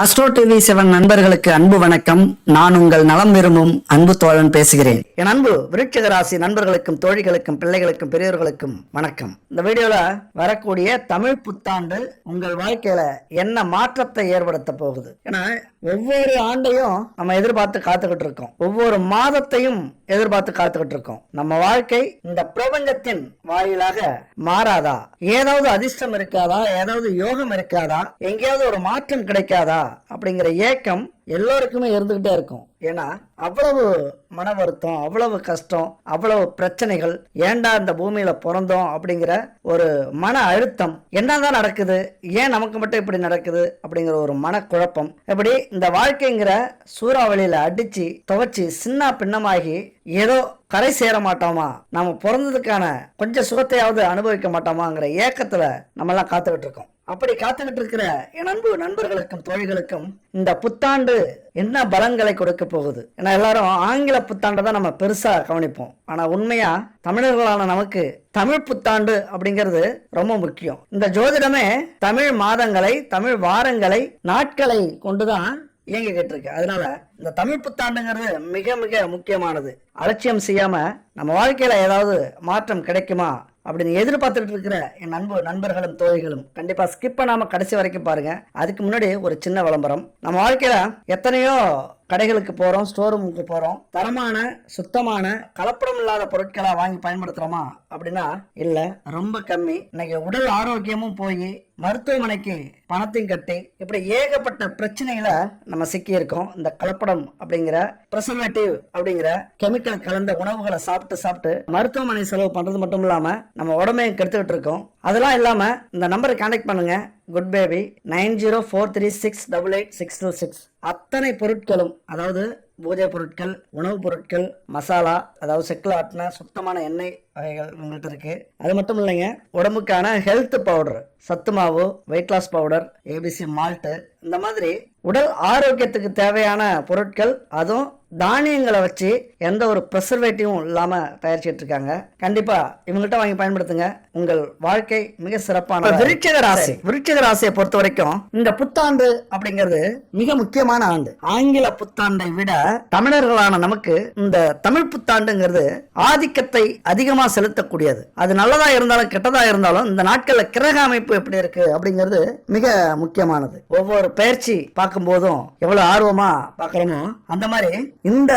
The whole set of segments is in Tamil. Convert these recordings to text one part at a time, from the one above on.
அஸ்ட்ரோ டிவி செவன் நண்பர்களுக்கு அன்பு வணக்கம். நான் உங்கள் நலம் விரும்பும் அன்பு தோழன் பேசுகிறேன். என் அன்பு விருட்சக ராசி நண்பர்களுக்கும் தோழிகளுக்கும் பிள்ளைகளுக்கும் பெரியவர்களுக்கும் வணக்கம். இந்த வீடியோல வரக்கூடிய தமிழ் புத்தாண்டு உங்கள் வாழ்க்கையில என்ன மாற்றத்தை ஏற்படுத்த போகுது? ஏன்னா ஒவ்வொரு ஆண்டையும் நம்ம எதிர்பார்த்து காத்துக்கிட்டு இருக்கோம். ஒவ்வொரு மாதத்தையும் எதிர்பார்த்து காத்துக்கிட்டு இருக்கோம் நம்ம வாழ்க்கை இந்த பிரபஞ்சத்தின் வாயிலாக மாறாதா? ஏதாவது அதிர்ஷ்டம் இருக்காதா? ஏதாவது யோகம் இருக்காதா? எங்கேயாவது ஒரு மாற்றம் கிடைக்காதா? அப்படிங்கிற ஏக்கம் எல்லோருக்குமே இருந்துக்கிட்டே இருக்கும். ஏன்னா அவ்வளவு மன வருத்தம் அவ்வளவு கஷ்டம் அவ்வளவு பிரச்சனைகள் ஏன்டா இந்த பூமியில பிறந்தோம் அப்படிங்கிற ஒரு மன அழுத்தம் என்னதான் நடக்குது ஏன் நமக்கு மட்டும் இப்படி நடக்குது அப்படிங்கிற ஒரு மனக்குழப்பம். இப்படி இந்த வாழ்க்கைங்கிற சூறாவளியில அடிச்சு துவைச்சி சின்ன பின்னமாகி ஏதோ கரை சேர மாட்டோமா நம்ம பிறந்ததுக்கான கொஞ்சம் சுகத்தையாவது அனுபவிக்க மாட்டோமாங்கிற ஏக்கத்துல நம்மெல்லாம் காத்துக்கிட்டு இருக்கோம். அப்படி காத்துக்கிட்டு இருக்கிற என் அன்பு நண்பர்களுக்கும் தோழிகளுக்கும் இந்த புத்தாண்டு என்ன பலன்களை கொடுக்க போகுது? ஏன்னா எல்லாரும் ஆங்கில புத்தாண்டை தான் நம்ம பெருசாக கவனிப்போம். ஆனால் உண்மையாக தமிழர்களான நமக்கு தமிழ் புத்தாண்டு அப்படிங்கிறது ரொம்ப முக்கியம். இந்த ஜோதிடமே தமிழ் மாதங்களை தமிழ் வாரங்களை நாட்களை கொண்டுதான் இயங்கிக்கிட்டு இருக்கு. அதனால இந்த தமிழ் புத்தாண்டுங்கிறது மிக மிக முக்கியமானது. அலட்சியம் செய்யாம நம்ம வாழ்க்கையில ஏதாவது மாற்றம் கிடைக்குமா? அப்படின்னு எதிர்பார்த்துட்டு இருக்கிற என் நண்பு நண்பர்களும் தோழிகளும் கண்டிப்பா ஸ்கிப் பண்ணாமல் கடைசி வரைக்கும் பாருங்க. அதுக்கு முன்னாடி ஒரு சின்ன விளம்பரம். நம்ம வாழ்க்கையில எத்தனையோ கடைகளுக்கு போகிறோம் ஸ்டோர் ரூமுக்கு போகிறோம் தரமான சுத்தமான கலப்படம் இல்லாத பொருட்களை வாங்கி பயன்படுத்துகிறோமா அப்படின்னா இல்லை. ரொம்ப கம்மி. இன்னைக்கு உடல் ஆரோக்கியமும் போய் மருத்துவமனைக்கு பணத்தையும் கட்டி இப்படி ஏகப்பட்ட பிரச்சனைகளை நம்ம சிக்கியிருக்கோம். இந்த கலப்படம் அப்படிங்கிற ப்ரெசர்வேட்டிவ் அப்படிங்கிற கெமிக்கல் கலந்த உணவுகளை சாப்பிட்டு சாப்பிட்டு மருத்துவமனை செலவு பண்ணுறது மட்டும் இல்லாமல் நம்ம உடம்பையும் கெடுத்துக்கிட்டு இருக்கோம். அதெல்லாம் இல்லாமல் இந்த நம்பரை கான்டாக்ட் பண்ணுங்க. Good baby nine zero four three six double eight six two six அத்தனை பொருட்களும் அதாவது பூஜை பொருட்கள் உணவுப் பொருட்கள் மசாலா அதாவது செக்கில் ஆட்டின சுத்தமான எண்ணெய் வகைகள் உங்கள்கிட்ட இருக்கு. அது மட்டும் இல்லைங்க உடம்புக்கான ஹெல்த் பவுடர் சத்து மாவு weight loss powder ABC malt இந்த மாதிரி உடல் ஆரோக்கியத்துக்கு தேவையான பொருட்கள் அதுவும் தானியங்களை வச்சு எந்த ஒரு ப்ரெசர்வேட்டிவும் இல்லாம தயாரிச்சிட்டு இருக்காங்க கண்டிப்பா இவங்கள்ட்ட வாங்கி பயன்படுத்துங்க. உங்கள் வாழ்க்கை மிக சிறப்பான விருட்சக ராசி. விருட்சக ராசியை பொறுத்த வரைக்கும் இந்த புத்தாண்டு அப்படிங்கிறது மிக முக்கியமான ஆண்டு. ஆங்கில புத்தாண்டை விட தமிழர்களான நமக்கு இந்த தமிழ் புத்தாண்டுங்கிறது ஆதிக்கத்தை அதிகமா செலுத்தக்கூடியது. அது நல்லதா இருந்தாலும் கெட்டதா இருந்தாலும் இந்த நாட்கள்ல கிரக அமைப்பு எப்படி இருக்கு அப்படிங்கிறது மிக முக்கியமானது. ஒவ்வொரு பயிற்சி பார்க்கும் போதும் எவ்வளவு ஆர்வமா பார்க்கறோமோ அந்த மாதிரி இந்த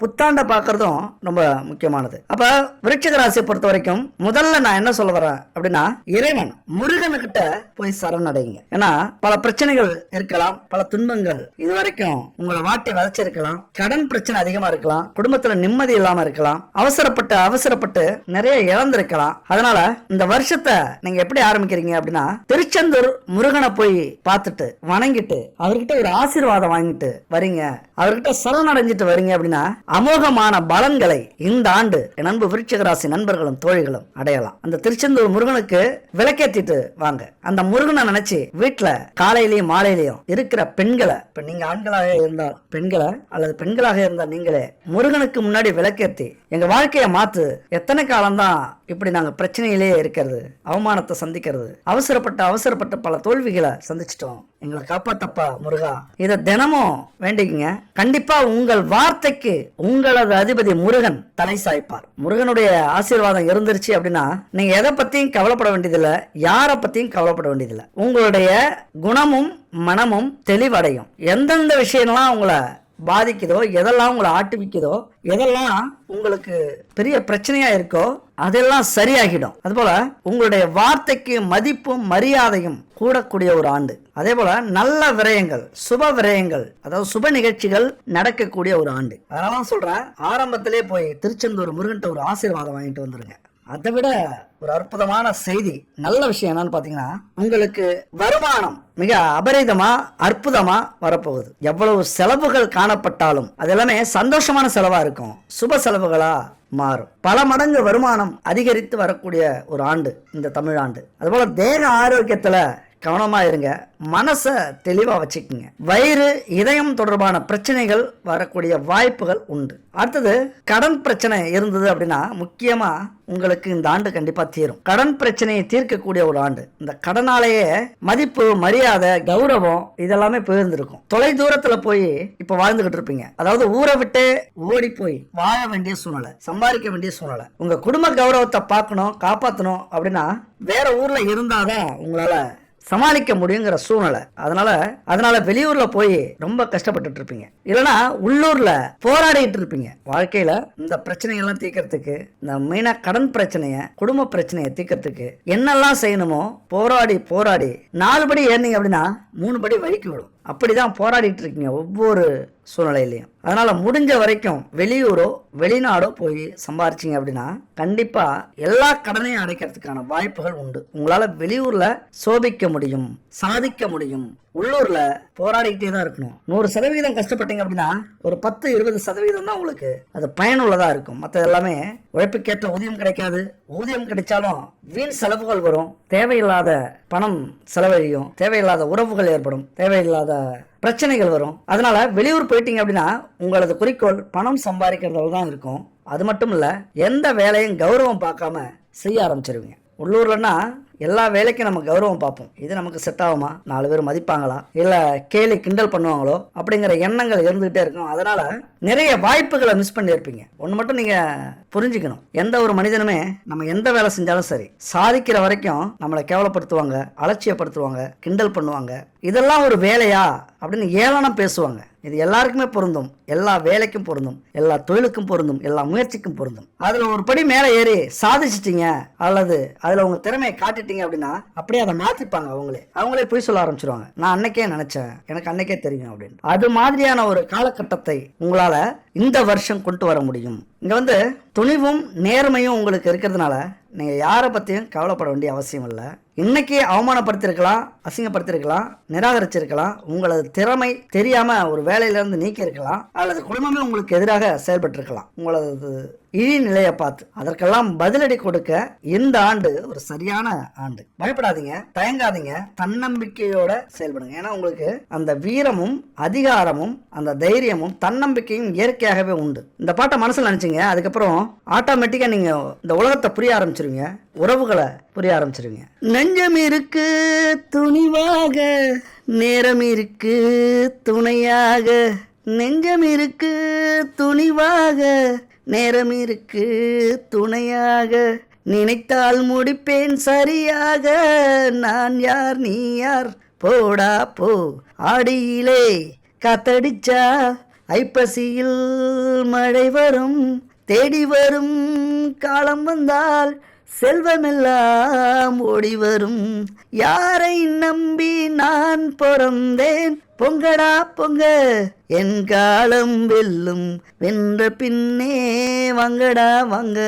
புத்தாண்டை பார்க்கறதும் ரொம்ப முக்கியமானது. அப்ப விருட்சிக ராசியை பொறுத்த வரைக்கும் முதல்ல நான் என்ன சொல்ல வரேன் அப்படின்னா இறைவன் முருகனுக்கிட்ட போய் சரணடைங்க. ஏன்னா பல பிரச்சனைகள் இருக்கலாம் பல துன்பங்கள். இது வரைக்கும் உங்களை வாட்டி வளைச்சிருக்கலாம் கடன் பிரச்சனை அதிகமா இருக்கலாம் குடும்பத்துல நிம்மதி இல்லாம இருக்கலாம் அவசரப்பட்டு அவசரப்பட்டு நிறைய இழந்திருக்கலாம். அதனால இந்த வருஷத்தை நீங்க எப்படி ஆரம்பிக்கிறீங்க அப்படின்னா திருச்செந்தூர் முருகனை போய் பார்த்துட்டு வணங்கிட்டு அவர்கிட்ட ஒரு ஆசீர்வாதம் வாங்கிட்டு வரீங்க. அவர்கிட்ட சரணடைஞ்சிட்டு வரீங்க அப்படின்னா அமோகமான பலன்களை இந்த ஆண்டு என் அன்பு விருட்சகராசி நண்பர்களும் தோழிகளும் அடையலாம். அந்த திருச்செந்தூர் முருகனுக்கு விளக்கேத்திட்டு வாங்க. அந்த முருகனை நினைச்சு வீட்டுல காலையிலயும் மாலையிலயும் இருக்கிற பெண்களை இப்ப நீங்க ஆண்களாக இருந்தால் பெண்களை அல்லது பெண்களாக இருந்தால் நீங்களே முருகனுக்கு முன்னாடி விளக்கேத்தி எங்க வாழ்க்கையை மாத்து எத்தனை காலம்தான் இப்படி நாங்கள் பிரச்சனையிலேயே இருக்கிறது அவமானத்தை சந்திக்கிறது அவசரப்பட்ட அவசரப்பட்ட பல தோல்விகளை சந்திச்சிட்டோம். எங்களை காப்பாத்தப்பா முருகா. இதை தினமும் வேண்டிக்கங்க. கண்டிப்பா உங்கள் வார்த்தைக்கு உங்களது அதிபதி முருகன் தலை சாய்ப்பார். முருகனுடைய ஆசீர்வாதம் இருந்துருச்சு அப்படின்னா நீங்க எதை பத்தியும் கவலைப்பட வேண்டியதில்லை யாரை பத்தியும் கவலைப்பட வேண்டியதில்லை. உங்களுடைய குணமும் மனமும் தெளிவடையும். எந்தெந்த விஷயம்லாம் உங்களை பாதிக்குதோ எதெல்லாம் உங்களை ஆட்டுவிக்குதோ எதெல்லாம் உங்களுக்கு பெரிய பிரச்சனையா இருக்கோ அதெல்லாம் சரியாகிடும். அதுபோல உங்களுடைய வார்த்தைக்கு மதிப்பும் மரியாதையும் கூடக்கூடிய ஒரு ஆண்டு. அதே போல நல்ல விரயங்கள் சுப விரயங்கள் அதாவது சுப நிகழ்ச்சிகள் நடக்கக்கூடிய ஒரு ஆண்டு. அதனால சொல்றேன் ஆரம்பத்திலே போய் திருச்செந்தூர் முருகன்ட்ட ஒரு ஆசீர்வாதம் வாங்கிட்டு வந்துருங்க. அதை விட ஒரு அற்புதமான செய்தி நல்ல விஷயம் என்னன்னு பார்த்தீங்கன்னா உங்களுக்கு வருமானம் மிக அபரிதமா அற்புதமா வரப்போகுது. எவ்வளவு செலவுகள் காணப்பட்டாலும் அது எல்லாமே சந்தோஷமான செலவா இருக்கும். சுப செலவுகளா மாறும். பல மடங்கு வருமானம் அதிகரித்து வரக்கூடிய ஒரு ஆண்டு இந்த தமிழ் ஆண்டு. அதுபோல தேக ஆரோக்கியத்துல கவனமாக இருங்க. மனசை தெளிவாக வச்சுக்கோங்க. வயிறு இதயம் தொடர்பான பிரச்சனைகள் வரக்கூடிய வாய்ப்புகள் உண்டு. அடுத்தது கடன் பிரச்சனை இருந்தது அப்படின்னா முக்கியமாக உங்களுக்கு இந்த ஆண்டு கண்டிப்பாக தீரும். கடன் பிரச்சனையை தீர்க்கக்கூடிய ஒரு ஆண்டு. இந்த கடனாலேயே மதிப்பு மரியாதை கௌரவம் இதெல்லாமே போயிருந்திருக்கும் தொலை தூரத்தில் போய் இப்போ வாழ்ந்துகிட்டு இருப்பீங்க. அதாவது ஊரை விட்டு ஓடி போய் வாழ வேண்டிய சூழ்நிலை சம்பாதிக்க வேண்டிய சூழ்நிலை. உங்கள் குடும்ப கௌரவத்தை பார்க்கணும் காப்பாற்றணும் அப்படின்னா வேற இருந்தால் இருந்தாதான் உங்களால் சமாளிக்க முடியுங்கிற சூழ்நிலை. அதனால அதனால வெளியூர்ல போய் ரொம்ப கஷ்டப்பட்டுட்டு இருப்பீங்க இல்லைன்னா உள்ளூர்ல போராடிட்டு இருப்பீங்க வாழ்க்கையில இந்த பிரச்சனைகள்லாம் தீர்க்கறதுக்கு இந்த மெயினா கடன் பிரச்சனைய குடும்ப பிரச்சனையை தீர்க்கறதுக்கு என்னெல்லாம் செய்யணுமோ போராடி போராடி நாலு படி ஏறினீங்க அப்படின்னா மூணு படி வழிக்கு விடும். அப்படி தான் போராடிட்டு இருக்கீங்க ஒவ்வொரு சூழ்நிலையிலையும். அதனால் முடிஞ்ச வரைக்கும் வெளியூரோ வெளிநாடோ போய் சம்பாரிச்சிங்க அப்படின்னா கண்டிப்பாக எல்லா கடனையும் அடைக்கிறதுக்கான வாய்ப்புகள் உண்டு. உங்களால் வெளியூரில் சோபிக்க முடியும் சாதிக்க முடியும். உள்ளூர்ல போராடிக்கிட்டே தான் இருக்கணும். நூறு சதவீதம் கஷ்டப்பட்டீங்க அப்படின்னா ஒரு பத்து இருபது சதவீதம் தான் உங்களுக்கு அது பயனுள்ளதா இருக்கும். மற்ற எல்லாமே உழைப்புக்கேற்ற ஊதியம் கிடைக்காது. ஊதியம் கிடைச்சாலும் வீண் செலவுகள் வரும். தேவையில்லாத பணம் செலவழியும். தேவையில்லாத உறவுகள் ஏற்படும். தேவையில்லாத பிரச்சனைகள் வரும். அதனால வெளியூர் போயிட்டீங்க அப்படின்னா உங்களது குறிக்கோள் பணம் சம்பாதிக்கிறதுல தான் இருக்கும். அது மட்டும் இல்ல எந்த வேலையும் கௌரவம் பார்க்காம செய்ய ஆரம்பிச்சிருவீங்க. உள்ளூர்லன்னா எல்லா வேலைக்கும் நம்ம கௌரவம் பார்ப்போம். இது நமக்கு செட் ஆகுமா? நாலு பேர் மதிப்பாங்களா? இல்லை கேலி கிண்டல் பண்ணுவாங்களோ? அப்படிங்கிற எண்ணங்கள் இருந்துகிட்டே இருக்கும். அதனால் நிறைய வாய்ப்புகளை மிஸ் பண்ணியிருப்பீங்க. ஒன்று மட்டும் நீங்கள் புரிஞ்சுக்கணும். எந்த ஒரு மனிதனுமே நம்ம எந்த வேலை செஞ்சாலும் சரி சாதிக்கிற வரைக்கும் நம்மளை கேவலப்படுத்துவாங்க அலட்சியப்படுத்துவாங்க கிண்டல் பண்ணுவாங்க. இதெல்லாம் ஒரு வேலையா? அப்படின்னு ஏளனம் பேசுவாங்க. இது எல்லாருக்குமே பொருந்தும். எல்லா வேலைக்கும் பொருந்தும். எல்லா தொழிலுக்கும் பொருந்தும். எல்லா முயற்சிக்கும் பொருந்தும். அதில் ஒரு படி மேலே ஏறி சாதிச்சிட்டிங்க அல்லது அதில் உங்கள் திறமையை காட்டிட்டீங்க அப்படின்னா அப்படியே அதை மாத்திப்பாங்க அவங்களே. அவங்களே போய் சொல்ல ஆரம்பிச்சிருவாங்க. நான் அன்னைக்கே நினைச்சேன். எனக்கு அன்னைக்கே தெரியும் அப்படின்னு. அது மாதிரியான ஒரு காலகட்டத்தை உங்களால இந்த வருஷம் கொண்டு வர முடியும். இங்க வந்து துணிவும் நேர்மையும் உங்களுக்கு இருக்கிறதுனால நீங்க யாரை பத்தியும் கவலைப்பட வேண்டிய அவசியம் இல்லை. இன்னைக்கு அவமானப்படுத்திருக்கலாம் அசிங்கப்படுத்திருக்கலாம் நிராகரிச்சிருக்கலாம் உங்களது திறமை தெரியாம ஒரு வேலையில இருந்து இருக்கலாம் அல்லது குடும்பமே உங்களுக்கு எதிராக செயல்பட்டிருக்கலாம். உங்களது இழி நிலையை பார்த்து அதற்கெல்லாம் பதிலடி கொடுக்க இந்த ஆண்டு ஒரு சரியான ஆண்டு. பயப்படாதீங்க தயங்காதீங்க தன்னம்பிக்கையோட செயல்படுங்க. ஏன்னா உங்களுக்கு அந்த வீரமும் அதிகாரமும் அந்த தைரியமும் தன்னம்பிக்கையும் இயற்கை இயற்கையாகவே உண்டு. இந்த பாட்டை மனசுல நினச்சிங்க. அதுக்கப்புறம் ஆட்டோமேட்டிக்கா நீங்க இந்த உலகத்தை புரிய ஆரம்பிச்சிருவீங்க. உறவுகளை புரிய ஆரம்பிச்சிருவீங்க. நெஞ்சம் இருக்கு துணிவாக. நேரம் இருக்கு துணையாக. நெஞ்சம் இருக்கு துணிவாக. நேரம் இருக்கு துணையாக. நினைத்தால் முடிப்பேன் சரியாக. நான் யார் நீ யார்? போடா போ. ஆடியிலே காத்தடிச்சா ஐப்பசியில் மழை வரும் தேடி வரும் காலம் வந்தால் செல்வமெல்லாம் ஓடிவரும். யாரை நம்பி நான் பிறந்தேன்? பொங்கடா பொங்க. என் காலம் வெல்லும். வென்ற பின்னே வாங்கடா வாங்க.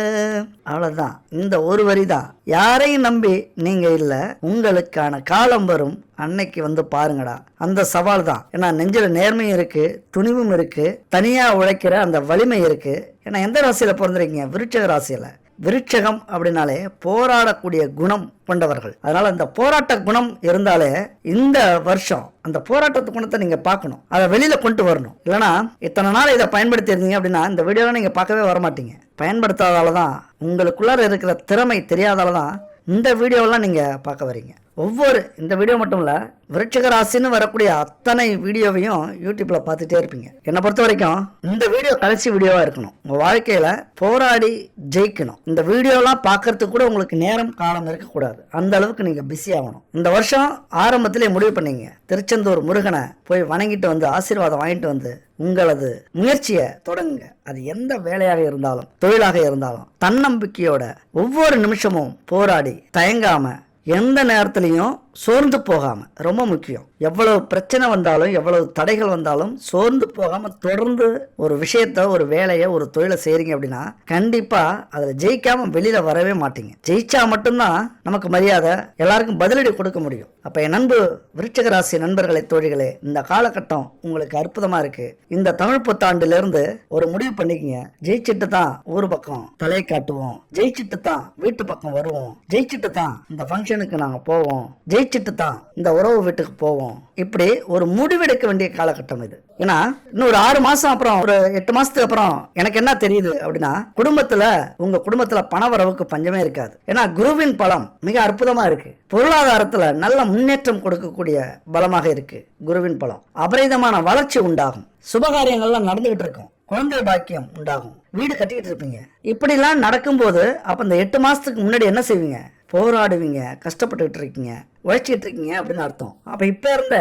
அவ்வளவுதான். இந்த ஒரு வரி தான் யாரையும் நம்பி நீங்க இல்ல உங்களுக்கான காலம் வரும். அன்னைக்கு வந்து பாருங்கடா. அந்த சவால் தான் ஏன்னா நெஞ்சில நேர்மையும் இருக்கு துணிவும் இருக்கு தனியா உழைக்கிற அந்த வலிமை இருக்கு. ஏன்னா எந்த ராசியில பிறந்துறீங்க விருட்சக ராசியில. விருட்சகம் அப்படின்னாலே போராடக்கூடிய குணம் கொண்டவர்கள். அதனால இந்த போராட்ட குணம் இருந்தாலே இந்த வருஷம் அந்த போராட்டத்து குணத்தை நீங்க பார்க்கணும். அதை வெளியில கொண்டு வரணும். இல்லைன்னா இத்தனை நாள் இதை பயன்படுத்தி இருந்தீங்க அப்படின்னா இந்த வீடியோவை நீங்க பார்க்கவே வரமாட்டீங்க. பயன்படுத்தாதால தான் உங்களுக்குள்ளார இருக்கிற திறமை தெரியாதால தான் இந்த வீடியோவெல்லாம் நீங்கள் பார்க்க வரீங்க. ஒவ்வொரு இந்த வீடியோ மட்டும் இல்லை விருட்சக ராசின்னு வரக்கூடிய அத்தனை வீடியோவையும் யூடியூப்பில் பார்த்துட்டே இருப்பீங்க. என்னை பொறுத்த வரைக்கும் இந்த வீடியோ கடைசி வீடியோவாக இருக்கணும். உங்கள் வாழ்க்கையில் போராடி ஜெயிக்கணும். இந்த வீடியோலாம் பார்க்கறதுக்கு கூட உங்களுக்கு நேரம் காலம் இருக்கக்கூடாது அந்த அளவுக்கு நீங்கள் பிஸி ஆகணும். இந்த வருஷம் ஆரம்பத்திலே முடிவு பண்ணீங்க. திருச்செந்தூர் முருகனை போய் வணங்கிட்டு வந்து ஆசீர்வாதம் வாங்கிட்டு வந்து உங்களது முயற்சியை தொடங்குங்க. அது எந்த வேலையாக இருந்தாலும் தொழிலாக இருந்தாலும் தன்னம்பிக்கையோட ஒவ்வொரு நிமிஷமும் போராடி தயங்காமல் எந்த நேரத்துலையும் சோர்ந்து போகாமல் ரொம்ப முக்கியம். எவ்வளவு பிரச்சனை வந்தாலும் எவ்வளவு தடைகள் வந்தாலும் சோர்ந்து போகாமல் தொடர்ந்து ஒரு விஷயத்த ஒரு வேலையை ஒரு தொழிலை செய்கிறீங்க அப்படின்னா கண்டிப்பாக அதில் ஜெயிக்காமல் வெளியில் வரவே மாட்டீங்க. ஜெயிச்சா மட்டும்தான் நமக்கு மரியாதை எல்லாருக்கும் பதிலடி கொடுக்க முடியும். அப்போ என் நண்பு விருச்சக ராசி நண்பர்களை தோழிகளே இந்த காலகட்டம் உங்களுக்கு அற்புதமாக இருக்குது இந்த தமிழ் புத்தாண்டிலிருந்து ஒரு முடிவு பண்ணிக்கங்க. ஜெயிச்சிட்டு தான் ஊர் பக்கம் தலை காட்டுவோம். ஜெயிச்சிட்டு தான் வீட்டு பக்கம் வருவோம். ஜெயிச்சிட்டு தான் இந்த ஃபங்க்ஷனுக்கு நாங்கள் போவோம். ஜெயி ஜெயிச்சுட்டு தான் இந்த உறவு வீட்டுக்கு போவோம். இப்படி ஒரு முடிவெடுக்க வேண்டிய காலகட்டம் இது. ஏன்னா இன்னும் ஒரு ஆறு மாசம் அப்புறம் ஒரு எட்டு மாசத்துக்கு அப்புறம் எனக்கு என்ன தெரியுது அப்படின்னா குடும்பத்துல உங்க குடும்பத்துல பண வரவுக்கு பஞ்சமே இருக்காது. ஏன்னா குருவின் பலம் மிக அற்புதமா இருக்கு. பொருளாதாரத்துல நல்ல முன்னேற்றம் கொடுக்கக்கூடிய பலமாக இருக்கு குருவின் பலம். அபரிதமான வளர்ச்சி உண்டாகும். சுபகாரியங்கள்லாம் நடந்துகிட்டு இருக்கும். குழந்தை பாக்கியம் உண்டாகும். வீடு கட்டிக்கிட்டு இருப்பீங்க. இப்படிலாம் நடக்கும்போது அப்ப இந்த எட்டு மாசத்துக்கு முன்னாடி என்ன செய்வீங்க? போராடுவீங்க கஷ்டப்பட்டுக்கிட்டு இருக்கீங்க உழைச்சிக்கிட்டு இருக்கீங்க அப்படின்னு அர்த்தம். அப்போ இப்போ இருந்த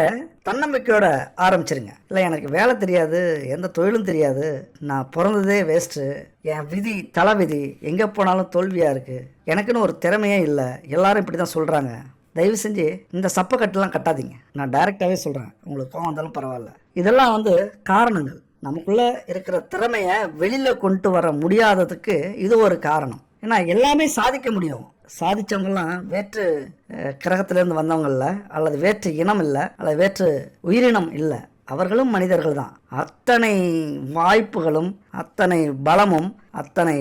தன்னம்பிக்கையோட ஆரம்பிச்சிருங்க. இல்லை எனக்கு வேலை தெரியாது எந்த தொழிலும் தெரியாது நான் பிறந்ததே வேஸ்ட்டு என் விதி தலை விதி எங்கே போனாலும் தோல்வியாக இருக்குது எனக்குன்னு ஒரு திறமையே இல்லை. எல்லாரும் இப்படி தான் சொல்கிறாங்க தயவு செஞ்சு இந்த சப்பக்கட்டெல்லாம் கட்டாதீங்க. நான் டைரெக்டாகவே சொல்கிறேன் உங்களுக்கு கோவம் வந்தாலும் பரவாயில்ல. இதெல்லாம் வந்து காரணங்கள். நமக்குள்ளே இருக்கிற திறமையை வெளியில் கொண்டு வர முடியாததுக்கு இது ஒரு காரணம். ஏன்னா எல்லாமே சாதிக்க முடியும். சாதிச்சவங்கலாம் வேற்று கிரகத்திலேருந்து வந்தவங்க இல்லை அல்லது வேற்று இனம் இல்லை அல்லது வேற்று உயிரினம் இல்லை. அவர்களும் மனிதர்கள் தான். அத்தனை வாய்ப்புகளும் அத்தனை பலமும் அத்தனை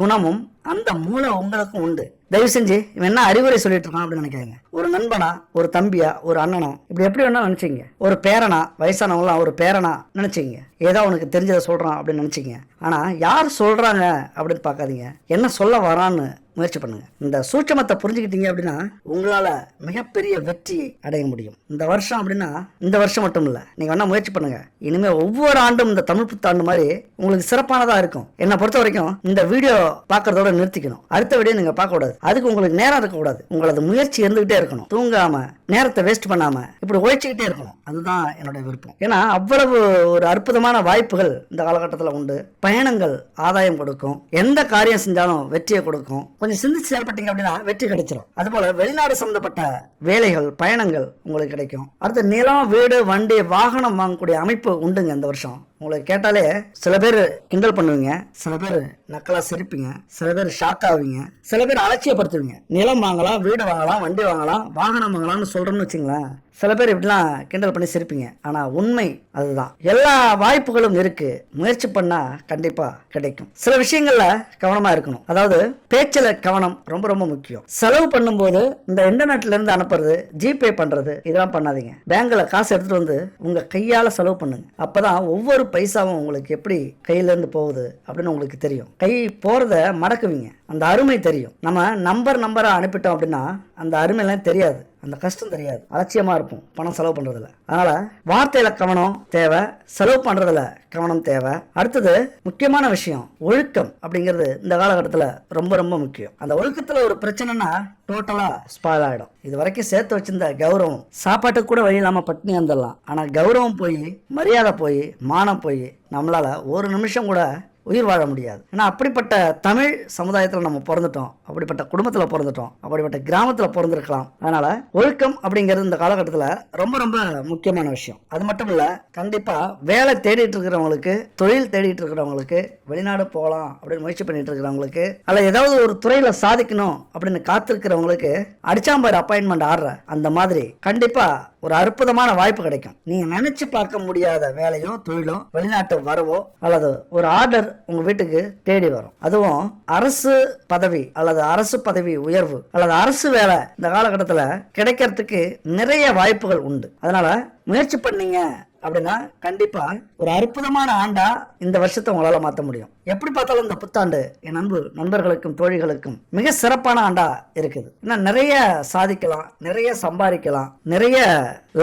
குணமும் அந்த மூளை உங்களுக்கும் உண்டு. தயவு செஞ்சு இவன் என்ன அறிவுரை சொல்லிட்டு இருக்கான் அப்படின்னு நினைக்காங்க ஒரு நண்பனா ஒரு தம்பியா ஒரு அண்ணனா இப்படி எப்படி வேணா நினைச்சிங்க ஒரு பேரனா வயசானவங்களாம் ஒரு பேரனா நினைச்சிங்க ஏதோ உனக்கு தெரிஞ்சதை சொல்றான் அப்படின்னு நினைச்சிங்க ஆனா யார் சொல்றாங்க அப்படின்னு பார்க்காதீங்க. என்ன சொல்ல வரான்னு முயற்சி பண்ணுங்க. இந்த சூட்சமத்தை புரிஞ்சுக்கிட்டீங்க அப்படின்னா உங்களால மிகப்பெரிய வெற்றி அடைய முடியும். இந்த வருஷம் அப்படின்னா இந்த வருஷம் மட்டும் இல்லை. நீங்கள் வேணால் முயற்சி பண்ணுங்க. இனிமேல் ஒவ்வொரு ஆண்டும் இந்த தமிழ் புத்தாண்டு மாதிரி உங்களுக்கு சிறப்பானதாக இருக்கும். என்னை பொறுத்த வரைக்கும் இந்த வீடியோ பார்க்கறதோட நிறுத்திக்கணும். அடுத்த வீடியோ நீங்கள் பார்க்கக்கூடாது அதுக்கு உங்களுக்கு நேரம் இருக்கக்கூடாது உங்களது முயற்சி இருந்துகிட்டே இருக்கணும். தூங்காம நேரத்தை வேஸ்ட் பண்ணாம இப்படி உழைச்சிக்கிட்டே இருக்கணும். அதுதான் என்னுடைய விருப்பம். ஏன்னா அவ்வளவு ஒரு அற்புதமான வாய்ப்புகள் இந்த காலகட்டத்தில் உண்டு. பயணங்கள் ஆதாயம் கொடுக்கும். எந்த காரியம் செஞ்சாலும் வெற்றியை கொடுக்கும். கொஞ்சம் சிந்திச்சு செயல்பட்டீங்க அப்படின்னா வெற்றி கிடைச்சிடும் அதுபோல் வெளிநாடு சம்பந்தப்பட்ட வேலைகள் பயணங்கள் உங்களுக்கு கிடைக்கும். அடுத்து நிலம் வீடு வண்டி வாகனம் வாங்கக்கூடிய அமைப்பு உண்டுங்க இந்த வருஷம். உங்களுக்கு கேட்டாலே சில பேர் கிண்டல் பண்ணுவீங்க சில பேர் நக்கலா சிரிப்பீங்க சில பேர் ஷாக் ஆவீங்க சில பேர் அலட்சியப்படுத்துவீங்க. நிலம் வாங்கலாம் வீடு வாங்கலாம் வண்டி வாங்கலாம் வாகனம் வாங்கலாம்னு சொல்றோம்னு வச்சுங்களேன் சில பேர் இப்படிலாம் கிண்டல் பண்ணி சிரிப்பீங்க. ஆனால் உண்மை அதுதான். எல்லா வாய்ப்புகளும் இருக்கு. முயற்சி பண்ணால் கண்டிப்பாக கிடைக்கும். சில விஷயங்களில் கவனமாக இருக்கணும். அதாவது பேச்சில் கவனம் ரொம்ப ரொம்ப முக்கியம். செலவு பண்ணும்போது இந்த இன்டர்நெட்லேருந்து அனுப்புறது ஜிபே பண்ணுறது இதெல்லாம் பண்ணாதீங்க. பேங்கில் காசு எடுத்துகிட்டு வந்து உங்கள் கையால் செலவு பண்ணுங்க. அப்பதான் ஒவ்வொரு பைசாவும் உங்களுக்கு எப்படி கையிலேருந்து போகுது அப்படின்னு உங்களுக்கு தெரியும். கை போகிறத மடக்குவீங்க அந்த அருமை தெரியும். நம்ம நம்பர் நம்பராக அனுப்பிட்டோம் அப்படின்னா அந்த அருமையெல்லாம் தெரியாது. அந்த கஷ்டம் தெரியாது. அலட்சியமாக இருப்போம் பணம் செலவு பண்ணுறதுல அதனால் வார்த்தையில் கவனம் தேவை செலவு பண்ணுறதுல கவனம் தேவை. அடுத்தது முக்கியமான விஷயம் ஒழுக்கம் அப்படிங்கிறது இந்த காலகட்டத்தில் ரொம்ப ரொம்ப முக்கியம். அந்த ஒழுக்கத்தில் ஒரு பிரச்சனைனா டோட்டலாக ஸ்பாயில் ஆகிடும் இது வரைக்கும் சேர்த்து வச்சிருந்த கௌரவம் சாப்பாட்டுக்கு கூட வழி இல்லாமல் பட்டினி வந்துடலாம் ஆனால் கௌரவம் போய் மரியாதை போய் மானம் போய் நம்மளால் ஒரு நிமிஷம் கூட உயிர் வாழ முடியாது. ஏன்னா அப்படிப்பட்ட தமிழ் சமுதாயத்தில் நம்ம பிறந்துட்டோம். அப்படிப்பட்ட குடும்பத்தில் பிறந்துட்டோம். அப்படிப்பட்ட கிராமத்தில் பிறந்திருக்கலாம். அதனால் ஒழுக்கம் அப்படிங்கிறது இந்த காலகட்டத்தில் ரொம்ப ரொம்ப முக்கியமான விஷயம். அது மட்டும் இல்லை கண்டிப்பாக வேலை தேடிட்டு இருக்கிறவங்களுக்கு தொழில் தேடிட்டு இருக்கிறவங்களுக்கு வெளிநாடு போகலாம் அப்படின்னு முயற்சி பண்ணிட்டு இருக்கிறவங்களுக்கு அல்ல ஏதாவது ஒரு துறையில் சாதிக்கணும் அப்படின்னு காத்திருக்கிறவங்களுக்கு அடிச்சாம்பார் அப்பாயின்மெண்ட் ஆடுற அந்த மாதிரி கண்டிப்பாக ஒரு அற்புதமான வாய்ப்பு கிடைக்கும். நீங்க நினைச்சு பார்க்க முடியாத வேலையோ தொழிலோ வெளிநாட்டு வரவோ அல்லது ஒரு ஆர்டர் உங்க வீட்டுக்கு தேடி வரும். அதுவும் அரசு பதவி அல்லது அரசு பதவி உயர்வு அல்லது அரசு வேலை இந்த காலகட்டத்தில் கிடைக்கிறதுக்கு நிறைய வாய்ப்புகள் உண்டு. அதனால முயற்சி பண்ணீங்க அப்படின்னா கண்டிப்பா ஒரு அற்புதமான ஆண்டா இந்த வருஷத்தை உங்களால மாற்ற முடியும். எப்படி பார்த்தாலும் இந்த புத்தாண்டு என் அன்பு நண்பர்களுக்கும் தோழிகளுக்கும் மிக சிறப்பான ஆண்டா இருக்குது. ஏன்னா நிறைய சாதிக்கலாம் நிறைய சம்பாதிக்கலாம் நிறைய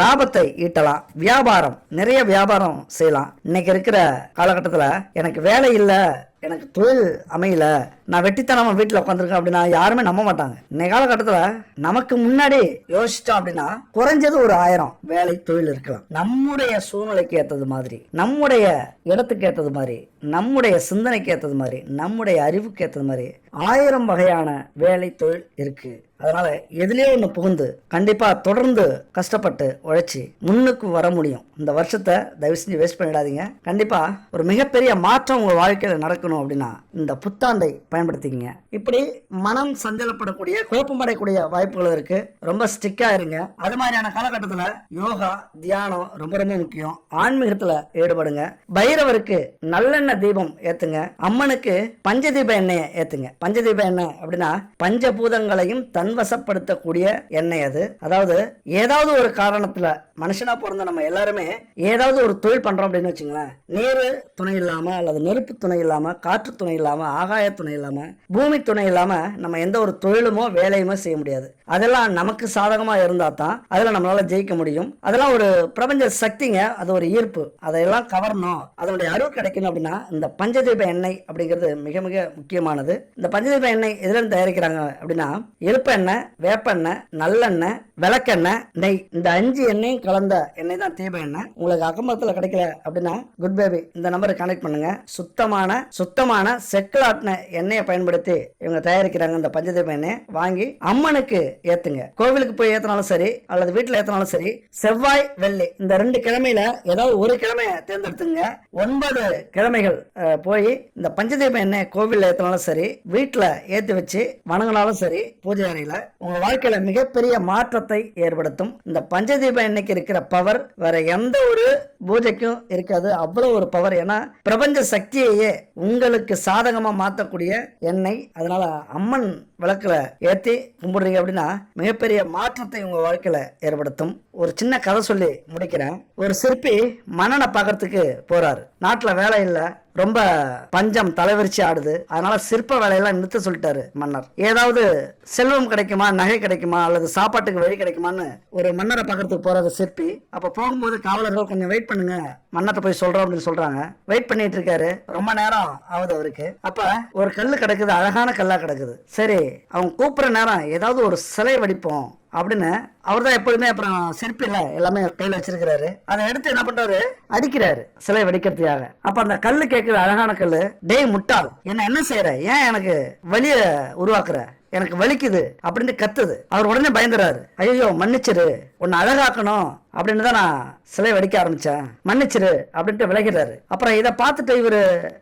லாபத்தை ஈட்டலாம் வியாபாரம் நிறைய வியாபாரம் செய்யலாம். இன்னைக்கு இருக்கிற காலகட்டத்தில் எனக்கு வேலை இல்லை எனக்கு தொழில் அமையல. நான் வெட்டித்தனமா வீட்டில் உட்காந்துருக்கேன் அப்படின்னா யாருமே நம்ப மாட்டாங்க. இன்னைக்கு காலகட்டத்தில் நமக்கு முன்னாடி யோசிச்சோம் அப்படின்னா குறைஞ்சது ஒரு ஆயிரம் வேலை தொழில் இருக்கலாம். நம்முடைய சூழ்நிலைக்கு ஏற்றது மாதிரி நம்முடைய இடத்துக்கு ஏற்றது மாதிரி நம்முடைய சிந்தனைக்கு ஏற்றது மாதிரி நம்முடைய அறிவுக்கு ஏற்றது மாதிரி ஆயிரம் வகையான வேலை தொழில் இருக்கு. அதனால எதுலேயோ ஒன்று புகுந்து கண்டிப்பாக தொடர்ந்து கஷ்டப்பட்டு உழைச்சி முன்னுக்கு வர முடியும். இந்த வருஷத்தை தயவு செஞ்சு வேஸ்ட் பண்ணிடாதீங்க. கண்டிப்பாக ஒரு மிகப்பெரிய மாற்றம் உங்கள் வாழ்க்கையில் நடக்கணும் அப்படின்னா இந்த புத்தாண்டை பயன்படுத்திக்கங்க. இப்படி மனம் சஞ்சலப்படக்கூடிய குழப்பமடையக்கூடிய வாய்ப்புகள் இருக்குது ரொம்ப ஸ்ட்ரிக்காக இருங்க. அது மாதிரியான காலகட்டத்தில் யோகா தியானம் ரொம்ப ரொம்ப முக்கியம். ஆன்மீகத்தில் ஈடுபடுங்க. பைரவருக்கு நல்லெண்ணெய் தீபம் ஏற்றுங்க அம்மனுக்கு பஞ்சதீப எண்ணெயை ஏற்றுங்க பஞ்சதீப எண்ணெய் அப்படின்னா பஞ்சபூதங்களையும் தன் வசப்படுத்தக்கூடிய எண்ணெய் அது. அதாவது ஏதாவது ஒரு காரணத்துல மனுஷனா பிறந்த நம்ம எல்லாருமே ஏதாவது ஒரு தொழில் பண்றோம் அப்படின்னு வச்சுங்களேன். நீர் துணை இல்லாம அல்லது நெருப்பு துணை இல்லாம காற்று துணை இல்லாம ஆகாய துணை இல்லாம பூமி துணை இல்லாம நம்ம எந்த ஒரு தொழிலுமோ வேலையுமோ செய்ய முடியாது. அதெல்லாம் நமக்கு சாதகமா இருந்தா தான் அதுல நம்மளால ஜெயிக்க முடியும். அதெல்லாம் ஒரு பிரபஞ்ச சக்திங்க அது ஒரு ஈர்ப்பு. அதையெல்லாம் கவரணும். அதனுடைய அருள் கிடைக்கணும் அப்படின்னா இந்த பஞ்சதீப எண்ணெய் அப்படிங்கிறது மிக மிக முக்கியமானது. இந்த பஞ்சதீப எண்ணெய் எதுலேருந்து தயாரிக்கிறாங்க அப்படின்னா எலுப்ப எண்ணெய் வேப்பெண்ணெய் நல்லெண்ணெய் விளக்கெண்ணெய். நெய் இந்த அஞ்சு எண்ணெயும் கலந்த எண்ணெய் தான் தீப எண்ணெய். உங்களுக்கு அகமரத்தில் கிடைக்கல அப்படின்னா குட் பேபி இந்த நம்பருக்கு கனெக்ட் பண்ணுங்க. சுத்தமான சுத்தமான செக்கலாட்டின எண்ணெயை பயன்படுத்தி இவங்க தயாரிக்கிறாங்க இந்த பஞ்சதீப எண்ணெய். வாங்கி அம்மனுக்கு ஏத்துங்க. கோவிலுக்கு போய் ஏத்தினாலும் சரி அல்லது வீட்டில் ஏத்தினாலும் சரி செவ்வாய் வெள்ளி இந்த ரெண்டு கிழமையில ஏதாவது ஒரு கிழமையை தேர்ந்தெடுத்துங்க. ஒன்பது கிழமைகள் போய் இந்த பஞ்சதீப எண்ணெய் கோவிலில் ஏத்தினாலும் சரி வீட்டில் ஏற்றி வச்சு வணங்கினாலும் சரி பூஜை அறையில் உங்க வாழ்க்கையில மிகப்பெரிய மாற்றத்தை ஏற்படுத்தும். இந்த பஞ்சதீபம் இன்னைக்கு இருக்கிற பவர் வேற எந்த ஒரு பூஜைக்கும் இருக்காது. அவ்வளவு ஒரு பவர் ஏன்னா பிரபஞ்ச சக்தியையே உங்களுக்கு சாதகமா மாத்தக்கூடிய எண்ணெய். அதனால அம்மன் விளக்கில் ஏற்றி கும்பிடுறீங்க அப்படின்னா மிகப்பெரிய மாற்றத்தை உங்கள் வாழ்க்கையில் ஏற்படுத்தும். ஒரு சின்ன கதை சொல்லி முடிக்கிறேன். ஒரு சிற்பி மன்னனை பார்க்கறதுக்கு போகிறாரு நாட்டில் வேலை இல்லை. ரொம்ப பஞ்சம் தலைவிரிச்சு ஆடுது. அதனால சிற்ப வேலையெல்லாம் நிறுத்த சொல்லிட்டாரு மன்னர். ஏதாவது செல்வம் கிடைக்குமா நகை கிடைக்குமா அல்லது சாப்பாட்டுக்கு வழி கிடைக்குமான்னு ஒரு மன்னரை பார்க்கறதுக்கு போறாரு சிற்பி. அப்ப போகும்போது காவலர்கள் கொஞ்சம் வெயிட் பண்ணுங்க. மன்னத்தை போய் சொல்றோம் அப்படின்னு சொல்றாங்க. வெயிட் பண்ணிட்டு இருக்காரு. ரொம்ப நேரம் ஆகுது அவருக்கு. அப்ப ஒரு கல்லு கிடக்குது. அழகான கல்லா கிடக்குது. சரி அவங்க கூப்பிட்ற நேரம் ஏதாவது ஒரு சிலை வடிப்போம் அப்படின்னு அவர் தான் எப்பொழுதுமே அப்புறம் சிற்பியில் எல்லாமே கையில் வச்சிருக்கிறாரு. அதை எடுத்து என்ன பண்றாரு? அடிக்கிறாரு சிலை வெடிக்கிறதுக்காக. அப்ப அந்த கல்லு கேட்குற அழகான கல்லு டேய் முட்டாள் என்ன என்ன செய்யற ஏன் எனக்கு வழிய உருவாக்குற? எனக்கு வலிக்குது அப்படின்னு கத்துது. அவர் உடனே பயந்துறாரு. ஐயோ மன்னிச்சிரு. உன்னை அழகாக்கணும் அப்படின்னு தான் நான் சிலை வெடிக்க ஆரம்பிச்சேன். மன்னிச்சிரு அப்படின்ட்டு விலகிறாரு அப்புறம் இதை பார்த்துட்டு இவரு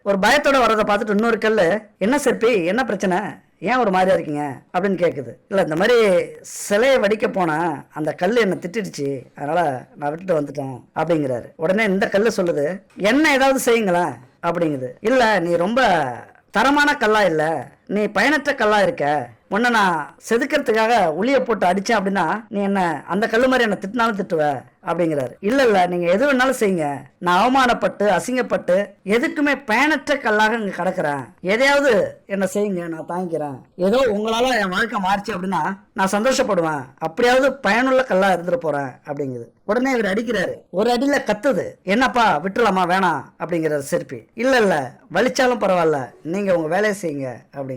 ஒரு பயத்தோட வர்றதை பார்த்துட்டு இன்னொரு கல்லு என்ன சிற்பி என்ன பிரச்சனை? ஏன் ஒரு மாதிரியா இருக்கீங்க? அப்படின்னு கேட்குது இல்லை இந்த மாதிரி சிலையை வடிக்க போனால் அந்த கல் என்னை திட்டிடுச்சு. அதனால் நான் விட்டுட்டு வந்துட்டேன் அப்படிங்கிறாரு. உடனே இந்த கல் சொல்லுது என்ன ஏதாவது செய்யுங்களேன்? அப்படிங்குது. இல்லை நீ ரொம்ப தரமான கல்லா இல்லை. நீ பயனற்ற கல்லா இருக்க. உன்னை நான் செதுக்கிறதுக்காக உளிய போட்டு அடிச்சேன் அப்படின்னா நீ என்ன அந்த கல் மாதிரி என்ன திட்டினாலும் திட்டுவ? அப்படிங்கிறாரு. இல்ல இல்ல நீங்க எது வேணாலும் செய்யுங்க. நான் அவமானப்பட்டு அசிங்கப்பட்டு எதுக்குமே பயனற்ற கல்லாக இங்க கிடக்குறேன். எதையாவது என்ன செய்யுங்க நான் தாங்கிக்கிறேன். ஏதோ உங்களால என் வாழ்க்கை மாறிச்சு அப்படின்னா நான் சந்தோஷப்படுவேன். அப்படியாவது பயனுள்ள கல்லா இருந்துட்டு போறேன் அப்படிங்குது. உடனே இவர் அடிக்கிறாரு. ஒரு அடியில கத்துது. என்னப்பா விட்டுலாமா வேணாம் அப்படிங்கிறார் சிற்பி. இல்ல இல்ல வலிச்சாலும் பரவாயில்ல. நீங்க உங்க வேலையை செய்யுங்க அப்படிங்குது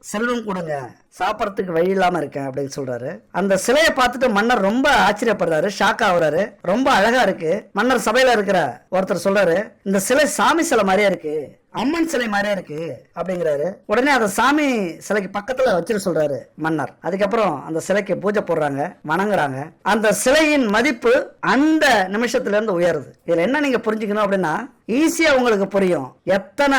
செல்வம் கொடுங்க. சாப்பிட்றதுக்கு வழி இல்லாம இருக்கேன் அப்படின்னு சொல்றாரு. அந்த சிலையை பார்த்துட்டு மன்னர் ரொம்ப ஆச்சரியப்படுறாரு ஷாக் ஆகுறாரு ரொம்ப அழகா இருக்கு. மன்னர் சபையில இருக்கிற ஒருத்தர் சொல்றாரு இந்த சிலை சாமி சிலை மாதிரியே இருக்கு. அம்மன் சிலை மாதிரியே இருக்கு அப்படிங்கிறாரு. உடனே அந்த சாமி சிலைக்கு பக்கத்துல வச்சிட சொல்றாரு மன்னர். அதுக்கப்புறம் அந்த சிலைக்கு பூஜை போடுறாங்க வணங்குறாங்க. அந்த சிலையின் மதிப்பு அந்த நிமிஷத்துல இருந்து உயருது. இதுல என்ன நீங்க புரிஞ்சுக்கணும் அப்படின்னா ஈஸியா உங்களுக்கு புரியும். எத்தனை